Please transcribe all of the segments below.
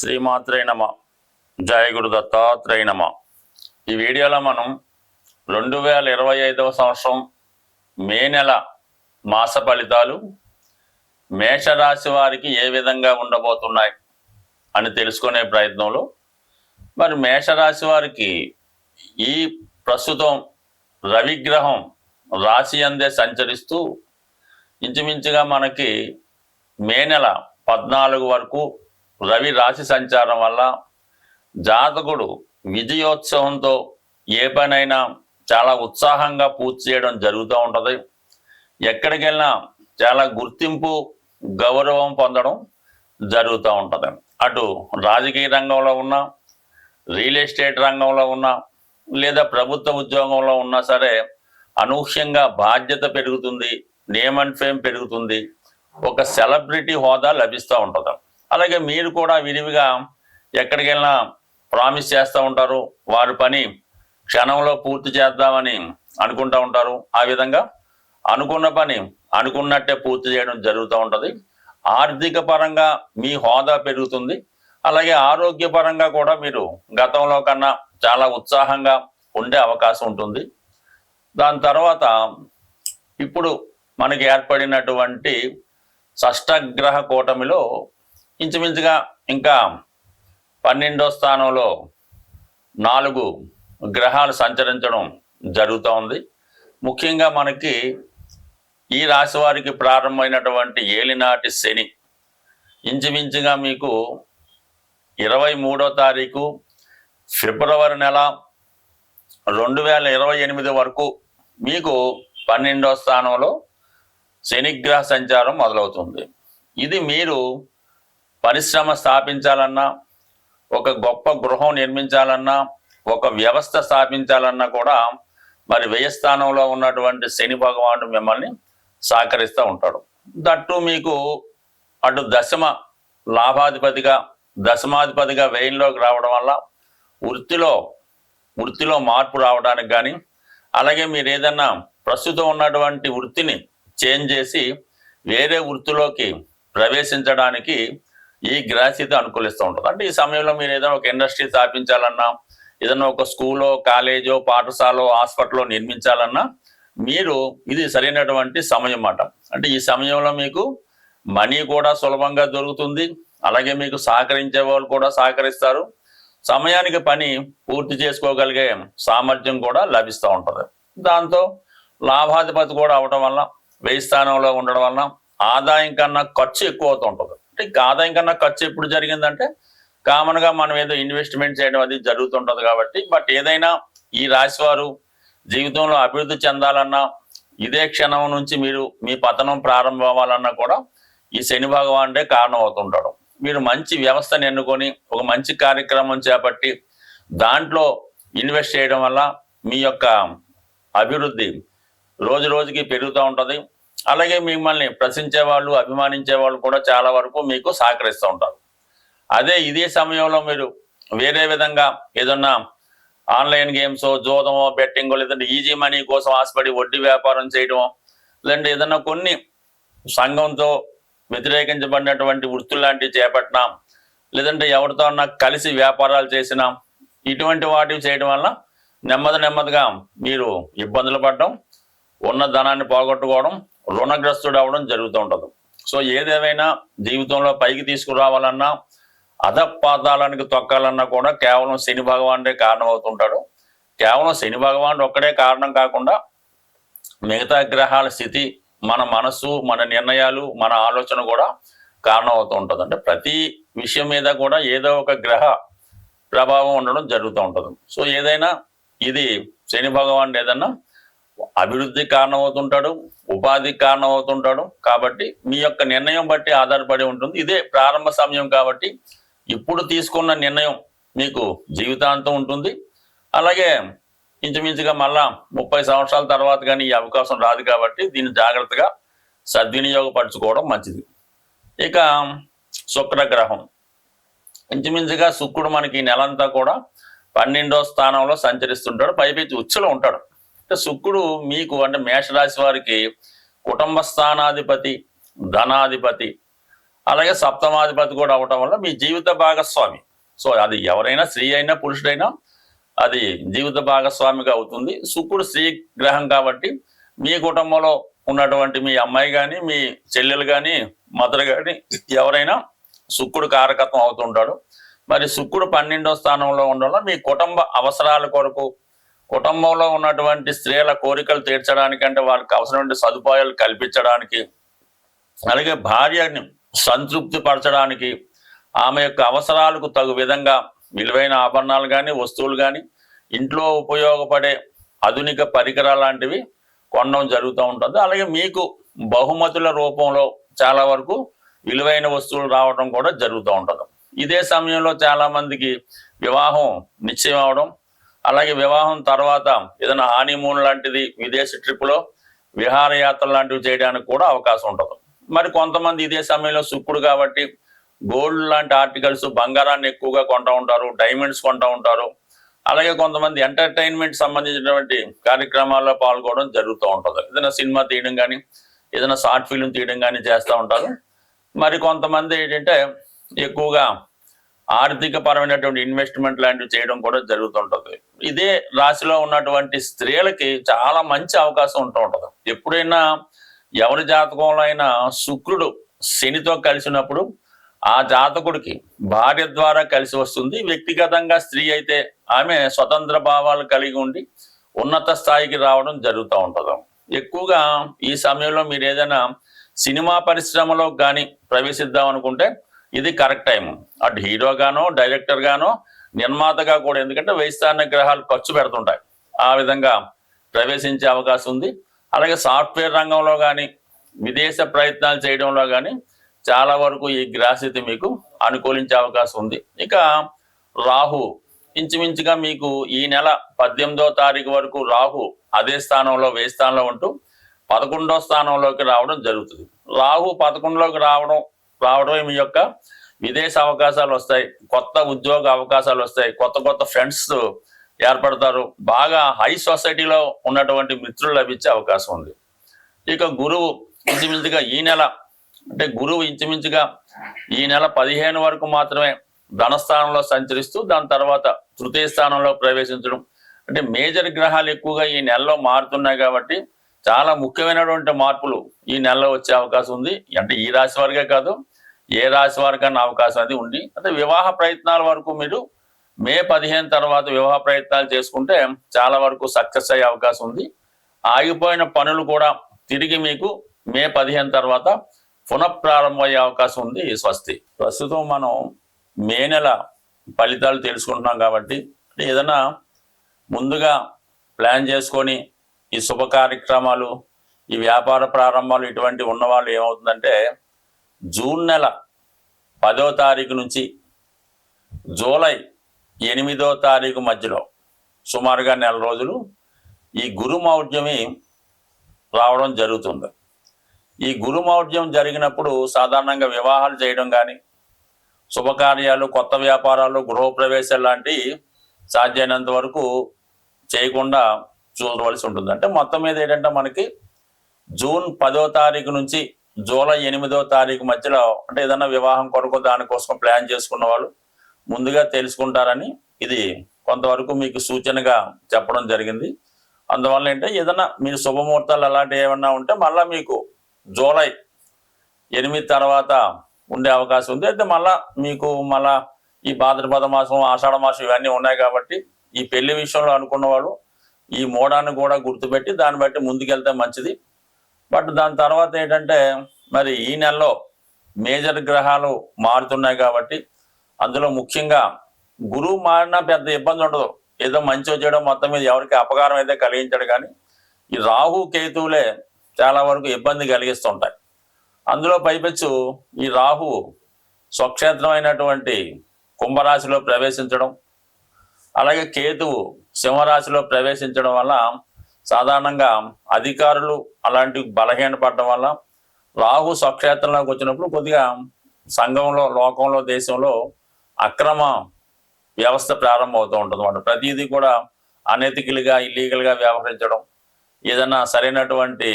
శ్రీమాత్రే నమ. జయ గురు దత్తాత్రేయ నమ. ఈ వీడియోలో మనం రెండు వేల ఇరవై ఐదవ సంవత్సరం మే నెల మాస ఫలితాలు మేషరాశి వారికి ఏ విధంగా ఉండబోతున్నాయి అని తెలుసుకునే ప్రయత్నంలో మరి మేషరాశి వారికి ఈ ప్రస్తుతం రవిగ్రహం రాశి అందే సంచరిస్తూ ఇంచుమించుగా మనకి మే నెల పద్నాలుగు వరకు రవి రాశి సంచారం వల్ల జాతకుడు విజయోత్సవంతో ఏ పనైనా చాలా ఉత్సాహంగా పూర్తి చేయడం జరుగుతూ ఉంటుంది. ఎక్కడికి వెళ్ళినా చాలా గుర్తింపు గౌరవం పొందడం జరుగుతూ ఉంటుంది. అటు రాజకీయ రంగంలో ఉన్నా రియల్ ఎస్టేట్ రంగంలో ఉన్నా లేదా ప్రభుత్వ ఉద్యోగంలో ఉన్నా సరే అనూహ్యంగా బాధ్యత పెరుగుతుంది నేమ్ అండ్ ఫేమ్ పెరుగుతుంది ఒక సెలబ్రిటీ హోదా లభిస్తూ ఉంటుంది. అలాగే మీరు కూడా విరివిగా ఎక్కడికెళ్ళినా ప్రామిస్ చేస్తూ ఉంటారు. వారి పని క్షణంలో పూర్తి చేద్దామని అనుకుంటూ ఉంటారు. ఆ విధంగా అనుకున్న పని అనుకున్నట్టే పూర్తి చేయడం జరుగుతూ ఉంటుంది. ఆర్థిక పరంగా మీ హోదా పెరుగుతుంది. అలాగే ఆరోగ్యపరంగా కూడా మీరు గతంలో కన్నా చాలా ఉత్సాహంగా ఉండే అవకాశం ఉంటుంది. దాని తర్వాత ఇప్పుడు మనకి ఏర్పడినటువంటి షష్టగ్రహ కూటమిలో ఇంచుమించుగా ఇంకా పన్నెండో స్థానంలో నాలుగు గ్రహాలు సంచరించడం జరుగుతూ ఉంది. ముఖ్యంగా మనకి ఈ రాశి వారికి ప్రారంభమైనటువంటి ఏలినాటి శని ఇంచుమించుగా మీకు ఇరవై మూడో తారీఖు ఫిబ్రవరి నెల రెండు వేల ఇరవై ఎనిమిది వరకు మీకు పన్నెండో స్థానంలో శనిగ్రహ సంచారం మొదలవుతుంది. ఇది మీరు పరిశ్రమ స్థాపించాలన్నా ఒక గొప్ప గృహం నిర్మించాలన్నా ఒక వ్యవస్థ స్థాపించాలన్నా కూడా మరి వ్యయస్థానంలో ఉన్నటువంటి శని భగవానుడు మిమ్మల్ని సహకరిస్తూ ఉంటాడు. దట్టు మీకు అటు దశమ లాభాధిపతిగా దశమాధిపతిగా వ్యయంలోకి రావడం వల్ల వృత్తిలో వృత్తిలో మార్పు రావడానికి కానీ అలాగే మీరు ఏదన్నా ప్రస్తుతం ఉన్నటువంటి వృత్తిని చేంజ్ చేసి వేరే వృత్తిలోకి ప్రవేశించడానికి ఈ గ్రహస్థితి అనుకూలిస్తూ ఉంటుంది. అంటే ఈ సమయంలో మీరు ఏదైనా ఒక ఇండస్ట్రీ స్థాపించాలన్నా ఏదైనా ఒక స్కూలో కాలేజో పాఠశాల హాస్పిటల్లో నిర్మించాలన్నా మీరు ఇది సరైనటువంటి సమయం అన్నమాట అంటే ఈ సమయంలో మీకు మనీ కూడా సులభంగా దొరుకుతుంది. అలాగే మీకు సహకరించే వాళ్ళు కూడా సహకరిస్తారు. సమయానికి పని పూర్తి చేసుకోగలిగే సామర్థ్యం కూడా లభిస్తూ ఉంటుంది. దాంతో లాభాధిపతి కూడా అవడం వల్ల వెయ్యి స్థానంలో ఉండడం వలన ఆదాయం కన్నా ఖర్చు ఎక్కువ అవుతూ ఉంటుంది. అంటే ఆదాయం కన్నా ఖర్చు ఎప్పుడు జరిగిందంటే కామన్గా మనం ఏదో ఇన్వెస్ట్మెంట్ చేయడం అది జరుగుతుంటది కాబట్టి బట్ ఏదైనా ఈ రాశి వారు జీవితంలో అభివృద్ధి చెందాలన్నా ఇదే క్షణం నుంచి మీరు మీ పతనం ప్రారంభం అవ్వాలన్నా కూడా ఈ శని భగవానుడే కారణం అవుతుంటాడు మీరు మంచి వ్యవస్థను ఎన్నుకొని ఒక మంచి కార్యక్రమం చేపట్టి దాంట్లో ఇన్వెస్ట్ చేయడం వల్ల మీ యొక్క అభివృద్ధి రోజు రోజుకి పెరుగుతూ ఉంటుంది. అలాగే మిమ్మల్ని ప్రశ్నించే వాళ్ళు అభిమానించే వాళ్ళు కూడా చాలా వరకు మీకు సహకరిస్తూ ఉంటారు. అదే ఇదే సమయంలో మీరు వేరే విధంగా ఏదన్నా ఆన్లైన్ గేమ్స్ జోదమో బెట్టింగో లేదంటే ఈజీ మనీ కోసం ఆశపడి వడ్డీ వ్యాపారం చేయడమో లేదంటే ఏదన్నా కొన్ని సంఘంతో వ్యతిరేకించబడినటువంటి వృత్తులు లాంటివి చేపట్టినా లేదంటే ఎవరితో అన్నా కలిసి వ్యాపారాలు చేసినా ఇటువంటి వాటివి చేయడం వల్ల నెమ్మది నెమ్మదిగా మీరు ఇబ్బందులు పడడం ఉన్న ధనాన్ని పోగొట్టుకోవడం రుణగ్రస్తుడు అవడం జరుగుతూ ఉంటుంది. సో ఏదేమైనా జీవితంలో పైకి తీసుకురావాలన్నా అధపాతాళానికి తొక్కాలన్నా కూడా కేవలం శని భగవానుడే కారణం అవుతుంటాడు కేవలం శని భగవానుడు ఒక్కడే కారణం కాకుండా మిగతా గ్రహాల స్థితి మన మనస్సు మన నిర్ణయాలు మన ఆలోచన కూడా కారణం అవుతూ ఉంటుంది. అంటే ప్రతి విషయం మీద కూడా ఏదో ఒక గ్రహ ప్రభావం ఉండడం జరుగుతూ ఉంటుంది. సో ఏదైనా ఇది శని భగవానుడు ఏదన్నా అభివృద్ధి కారణం అవుతుంటాడు ఉపాధికి కారణం అవుతుంటాడు కాబట్టి మీ యొక్క నిర్ణయం బట్టి ఆధారపడి ఉంటుంది. ఇదే ప్రారంభ సమయం కాబట్టి ఇప్పుడు తీసుకున్న నిర్ణయం మీకు జీవితాంతం ఉంటుంది. అలాగే ఇంచుమించుగా మళ్ళా ముప్పై సంవత్సరాల తర్వాత కానీ ఈ అవకాశం రాదు కాబట్టి దీన్ని జాగ్రత్తగా సద్వినియోగపరచుకోవడం మంచిది. ఇక శుక్రగ్రహం. ఇంచుమించుగా శుక్రుడు మనకి నెలంతా కూడా పన్నెండో స్థానంలో సంచరిస్తుంటాడు. పైపెచ్చి ఉచ్చులో ఉంటాడు. శుక్రుడు మీకు అంటే మేషరాశి వారికి కుటుంబ స్థానాధిపతి ధనాధిపతి అలాగే సప్తమాధిపతి కూడా అవటం వల్ల మీ జీవిత భాగస్వామి. సో అది ఎవరైనా స్త్రీ అయినా పురుషుడైనా అది జీవిత భాగస్వామిగా అవుతుంది. శుక్రుడు స్త్రీ గ్రహం కాబట్టి మీ కుటుంబంలో ఉన్నటువంటి మీ అమ్మాయి కానీ మీ చెల్లెలు కానీ మదర్ కానీ ఎవరైనా శుక్రుడు కారకత్వం అవుతుంటాడు. మరి శుక్రుడు పన్నెండో స్థానంలో ఉండడం వల్ల మీ కుటుంబ అవసరాల కొరకు కుటుంబంలో ఉన్నటువంటి స్త్రీల కోరికలు తీర్చడానికి అంటే వాళ్ళకి అవసరమైన సదుపాయాలు కల్పించడానికి అలాగే భార్యని సంతృప్తి పరచడానికి ఆమె యొక్క అవసరాలకు తగు విధంగా విలువైన ఆభరణాలు కానీ వస్తువులు కానీ ఇంట్లో ఉపయోగపడే ఆధునిక పరికరాలు లాంటివి కొనడం జరుగుతూ ఉంటుంది. అలాగే మీకు బహుమతుల రూపంలో చాలా వరకు విలువైన వస్తువులు రావడం కూడా జరుగుతూ ఉంటుంది. ఇదే సమయంలో చాలామందికి వివాహం నిశ్చయం అవడం అలాగే వివాహం తర్వాత ఏదైనా హానీమూన్ లాంటిది విదేశీ ట్రిప్లో విహారయాత్ర లాంటివి చేయడానికి కూడా అవకాశం ఉంటుంది. మరి కొంతమంది ఇదే సమయంలో శుక్రుడు కాబట్టి గోల్డ్ లాంటి ఆర్టికల్స్ బంగారాన్ని ఎక్కువగా కొంటూ ఉంటారు డైమండ్స్ కొంటూ ఉంటారు. అలాగే కొంతమంది ఎంటర్టైన్మెంట్ సంబంధించినటువంటి కార్యక్రమాల్లో పాల్గొనడం జరుగుతూ ఉంటుంది. ఏదైనా సినిమా తీయడం కానీ ఏదైనా షార్ట్ ఫిల్మ్ తీయడం కానీ చేస్తూ ఉంటారు. మరి కొంతమంది ఏంటంటే ఎక్కువగా ఆర్థిక పరమైనటువంటి ఇన్వెస్ట్మెంట్ లాంటివి చేయడం కూడా జరుగుతుంటుంది. ఇదే రాశిలో ఉన్నటువంటి స్త్రీలకి చాలా మంచి అవకాశం ఉంటూ ఉంటుంది. ఎప్పుడైనా ఎవరి జాతకంలో అయినా శుక్రుడు శనితో కలిసినప్పుడు ఆ జాతకుడికి భార్య ద్వారా కలిసి వస్తుంది. వ్యక్తిగతంగా స్త్రీ అయితే ఆమె స్వతంత్ర భావాలు కలిగి ఉండి ఉన్నత స్థాయికి రావడం జరుగుతూ ఉంటుంది. ఎక్కువగా ఈ సమయంలో మీరు ఏదైనా సినిమా పరిశ్రమలో కానీ ప్రవేశిద్దాం అనుకుంటే ఇది కరెక్ట్ టైం అటు హీరోగానో డైరెక్టర్గానో నిర్మాతగా కూడా ఎందుకంటే వైస్థాన గ్రహాలు ఖర్చు పెడుతుంటాయి. ఆ విధంగా ప్రవేశించే అవకాశం ఉంది. అలాగే సాఫ్ట్వేర్ రంగంలో కానీ విదేశ ప్రయత్నాలు చేయడంలో కానీ చాలా వరకు ఈ గ్రాస్థితి మీకు అనుకూలించే అవకాశం ఉంది. ఇక రాహు ఇంచుమించుగా మీకు ఈ నెల పద్దెనిమిదో తారీఖు వరకు రాహు అదే స్థానంలో వేయి స్థానంలో ఉంటూ పదకొండో స్థానంలోకి రావడం జరుగుతుంది. రాహు పదకొండులోకి రావడం రావడం మీ యొక్క విదేశ అవకాశాలు వస్తాయి కొత్త ఉద్యోగ అవకాశాలు వస్తాయి కొత్త కొత్త ఫ్రెండ్స్ ఏర్పడతారు. బాగా హై సొసైటీలో ఉన్నటువంటి మిత్రులు లభించే అవకాశం ఉంది. ఇక గురువు ఇంచుమించుగా ఈ నెల అంటే గురువు ఇంచుమించుగా ఈ నెల పదిహేను వరకు మాత్రమే ధనస్థానంలో సంచరిస్తూ దాని తర్వాత తృతీయ స్థానంలో ప్రవేశించడం. అంటే మేజర్ గ్రహాలు ఎక్కువగా ఈ నెలలో మారుతున్నాయి కాబట్టి చాలా ముఖ్యమైనటువంటి మార్పులు ఈ నెలలో వచ్చే అవకాశం ఉంది. అంటే ఈ రాశి వారికే కాదు ఏ రాశి వారికన్నా అవకాశం అది ఉంది. అంటే వివాహ ప్రయత్నాల వరకు మీరు మే పదిహేను తర్వాత వివాహ ప్రయత్నాలు చేసుకుంటే చాలా వరకు సక్సెస్ అయ్యే అవకాశం ఉంది. ఆగిపోయిన పనులు కూడా తిరిగి మీకు మే పదిహేను తర్వాత పునఃప్రారంభమయ్యే అవకాశం ఉంది స్వస్తి. ప్రస్తుతం మనం మే నెల ఫలితాలు తెలుసుకుంటున్నాం కాబట్టి ఏదైనా ముందుగా ప్లాన్ చేసుకొని ఈ శుభ కార్యక్రమాలు ఈ వ్యాపార ప్రారంభాలు ఇటువంటి ఉన్నవాళ్ళు ఏమవుతుందంటే జూన్ నెల పదో తారీఖు నుంచి జూలై ఎనిమిదో తారీఖు మధ్యలో సుమారుగా నెల రోజులు ఈ గురు రావడం జరుగుతుంది. ఈ గురు జరిగినప్పుడు సాధారణంగా వివాహాలు చేయడం కానీ శుభకార్యాలు కొత్త వ్యాపారాలు గృహప్రవేశాలు లాంటి సాధ్యమైనంత వరకు చేయకుండా చూడవలసి ఉంటుంది. అంటే మొత్తం మీద ఏంటంటే మనకి జూన్ పదో తారీఖు నుంచి జూలై ఎనిమిదో తారీఖు మధ్యలో అంటే ఏదైనా వివాహం కొరకు దానికోసం ప్లాన్ చేసుకున్న వాళ్ళు ముందుగా తెలుసుకుంటారని ఇది కొంతవరకు మీకు సూచనగా చెప్పడం జరిగింది. అందువల్ల ఏంటంటే ఏదైనా మీరు శుభముహూర్తాలు అలాంటివి ఏమన్నా ఉంటే మళ్ళీ మీకు జూలై ఎనిమిది తర్వాత ఉండే అవకాశం ఉంది. అయితే మళ్ళా మీకు మళ్ళా ఈ భాద్రపద మాసం ఆషాఢ మాసం ఇవన్నీ ఉన్నాయి కాబట్టి ఈ పెళ్ళి విషయంలో అనుకున్న వాళ్ళు ఈ మోడాన్ని కూడా గుర్తుపెట్టి దాన్ని బట్టి ముందుకెళ్తే మంచిది. బట్ దాని తర్వాత ఏంటంటే మరి ఈ నెలలో మేజర్ గ్రహాలు మారుతున్నాయి కాబట్టి అందులో ముఖ్యంగా గురువు మారినా పెద్ద ఇబ్బంది ఉండదు. ఏదో మంచి చేయడం మొత్తం మీద ఎవరికి అపకారం అయితే కలిగించడు కానీ ఈ రాహు కేతువులే చాలా వరకు ఇబ్బంది కలిగిస్తుంటాయి. అందులో పైపెచ్చు ఈ రాహు స్వక్షేత్రమైనటువంటి కుంభరాశిలో ప్రవేశించడం అలాగే కేతువు సింహరాశిలో ప్రవేశించడం వల్ల సాధారణంగా అధికారులు అలాంటి బలహీనపడడం వల్ల రాహు స్వక్షేత్రంలోకి వచ్చినప్పుడు కొద్దిగా సంఘంలో లోకంలో దేశంలో అక్రమ వ్యవస్థ ప్రారంభమవుతూ ఉంటుంది అన్నమాట ప్రతిదీ కూడా అనెతికల్గా ఇల్లీగల్గా వ్యవహరించడం ఏదైనా సరైనటువంటి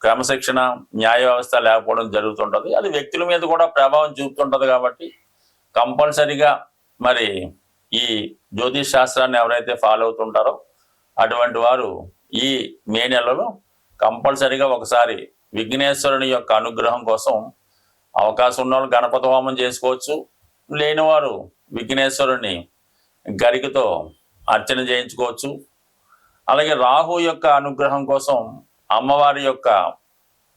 క్రమశిక్షణ న్యాయ వ్యవస్థ లేకపోవడం జరుగుతుంటుంది. అది వ్యక్తుల మీద కూడా ప్రభావం చూపుతుంటుంది కాబట్టి కంపల్సరిగా మరి ఈ జ్యోతిష్ శాస్త్రాన్ని ఎవరైతే ఫాలో అవుతుంటారో అటువంటి వారు ఈ మే నెలలో కంపల్సరిగా ఒకసారి విఘ్నేశ్వరుని యొక్క అనుగ్రహం కోసం అవకాశం ఉన్నవాళ్ళు గణపతి హోమం చేసుకోవచ్చు. లేనివారు విఘ్నేశ్వరుని గరికతో అర్చన చేయించుకోవచ్చు. అలాగే రాహు యొక్క అనుగ్రహం కోసం అమ్మవారి యొక్క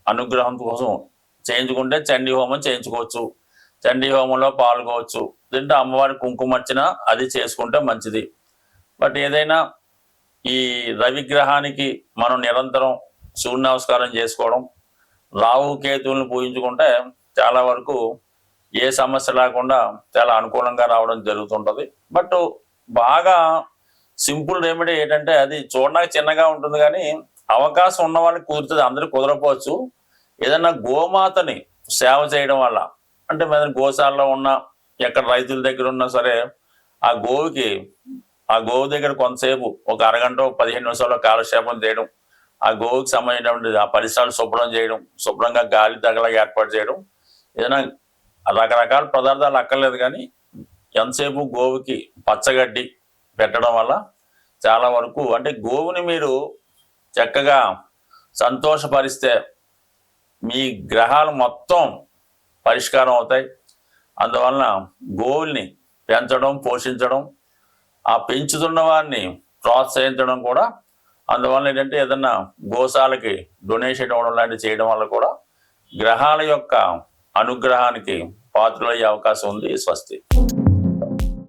అనుగ్రహం కోసం చేయించుకుంటే చండీ హోమం చేయించుకోవచ్చు. చండీ హోమంలో పాల్గొవచ్చు. దీంట్లో అమ్మవారి కుంకుమర్చన అది చేసుకుంటే మంచిది. బట్ ఏదైనా ఈ రవిగ్రహానికి మనం నిరంతరం సూర్య నమస్కారం చేసుకోవడం రాహు కేతువులను పూజించుకుంటే చాలా వరకు ఏ సమస్య లేకుండా చాలా అనుకూలంగా రావడం జరుగుతుంటుంది. బట్ బాగా సింపుల్ రెమెడీ ఏంటంటే అది చూడడానికి చిన్నగా ఉంటుంది కానీ అవకాశం ఉన్న వాళ్ళకి కుదురుతుంది అందరికి కుదరపోవచ్చు. ఏదైనా గోమాతని సేవ చేయడం వల్ల అంటే మీద గోశాలలో ఉన్న ఎక్కడ రైతుల దగ్గర ఉన్నా సరే ఆ గోవుకి ఆ గోవు దగ్గర కొంతసేపు ఒక అరగంట ఒక పదిహేను నిమిషాల్లో కాలక్షేపం చేయడం ఆ గోవుకి సంబంధించినటువంటి ఆ పరిసరాలు శుభ్రం చేయడం శుభ్రంగా గాలి తగలగా ఏర్పాటు చేయడం ఏదైనా రకరకాల పదార్థాలు అక్కర్లేదు కానీ ఎంతసేపు గోవుకి పచ్చగడ్డి పెట్టడం వల్ల చాలా వరకు అంటే గోవుని మీరు చక్కగా సంతోషపరిస్తే మీ గ్రహాలు మొత్తం పరిష్కారం అవుతాయి. అందువలన గోవుల్ని పెంచడం పోషించడం ఆ పెంచుతున్న వారిని ప్రోత్సహించడం కూడా అందువల్ల ఏంటంటే ఏదన్నా గోశాలకి డొనేషన్ ఇవ్వడం లాంటివి చేయడం వల్ల కూడా గ్రహాల యొక్క అనుగ్రహానికి పాత్రలయ్యే అవకాశం ఉంది స్వస్తి.